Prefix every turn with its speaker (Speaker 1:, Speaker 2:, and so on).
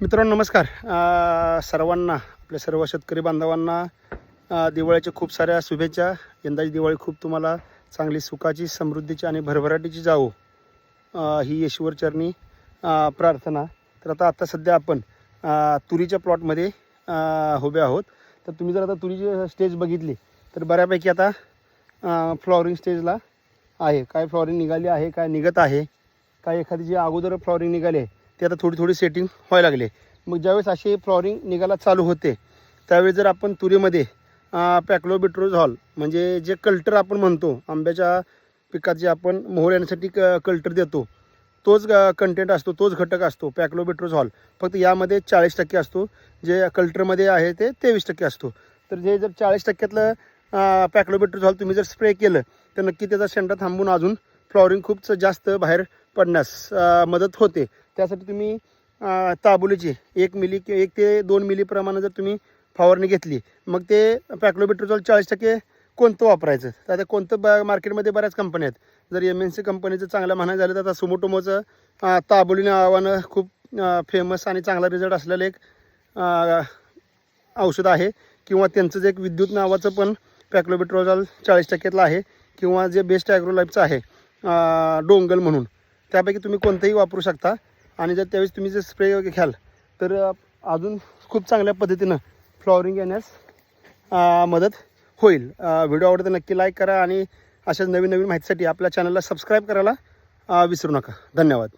Speaker 1: मित्रांनो नमस्कार. सर्वांना आपल्या सर्व शेतकरी बांधवांना दिवाळीच्या खूप साऱ्या शुभेच्छा. यंदाची दिवाळी खूप तुम्हाला चांगली सुखाची समृद्धीची आणि भरभराटीची जावो ही ईश्वरचरणी प्रार्थना. तर आता आत्ता सध्या आपण तुरीच्या प्लॉटमध्ये उभे आहोत. तर तुम्ही जर आता तुरीची स्टेज बघितली तर बऱ्यापैकी आता फ्लॉवरिंग स्टेजला आहे. काय फ्लॉवरिंग निघाली आहे काय निघत आहे काय एखादी जी अगोदर फ्लॉवरिंग निघाली आहे ते आता थोडी थोडी सेटिंग व्हायला लागले. मग ज्यावेळेस असे फ्लॉरिंग निघायला चालू होते त्यावेळी जर आपण तुरीमध्ये पॅक्लोबिट्रोज हॉल म्हणजे जे कल्टर आपण म्हणतो आंब्याच्या पिकात जे आपण मोहर येण्यासाठी क कल्टर देतो तोच कंटेंट असतो तोच घटक असतो पॅक्लोबिट्रोज हॉल फक्त यामध्ये चाळीस टक्के असतो जे कल्टरमध्ये आहे ते तेवीस टक्के असतो. तर जे जर चाळीस टक्क्यातलं पॅक्लोबिट्रोज हॉल तुम्ही जर स्प्रे केलं तर नक्की त्याचा शेंडा थांबून अजून फ्लॉरिंग खूप जास्त बाहेर पडण्यास मदत होते. त्यासाठी तुम्ही ताबुलीची एक मिली कि एक ते दोन मिलीप्रमाणे जर तुम्ही फवारणी घेतली मग ते पॅक्लोबिट्रोझॉल चाळीस टक्के कोणतं वापरायचं? तर आता कोणतं ब मार्केटमध्ये बऱ्याच कंपन्या आहेत. जर एम एन सी कंपनीचं चांगलं म्हणायचं झालं तर आता सुमोटोमोचं अ, ताबुली नावानं खूप फेमस आणि चांगला रिझल्ट असलेलं एक औषध आहे. किंवा त्यांचं जे एक विद्युत नावाचं पण पॅक्लोबिट्रोझॉल चाळीस टक्क्यातलं आहे. किंवा जे बेस्ट ॲग्रोलाईफचं आहे डोंगल म्हणून. त्यापैकी तुम्ही कोणतंही वापरू शकता. आणि जर त्यावेळेस तुम्ही जर स्प्रे वगैरे घ्याल तर अजून खूप चांगल्या पद्धतीनं फ्लॉवरिंग येण्यास मदत होईल. व्हिडिओ आवडतं नक्की लाईक करा आणि अशाच नवीन नवीन माहितीसाठी आपल्या चॅनलला सबस्क्राईब करायला विसरू नका. धन्यवाद.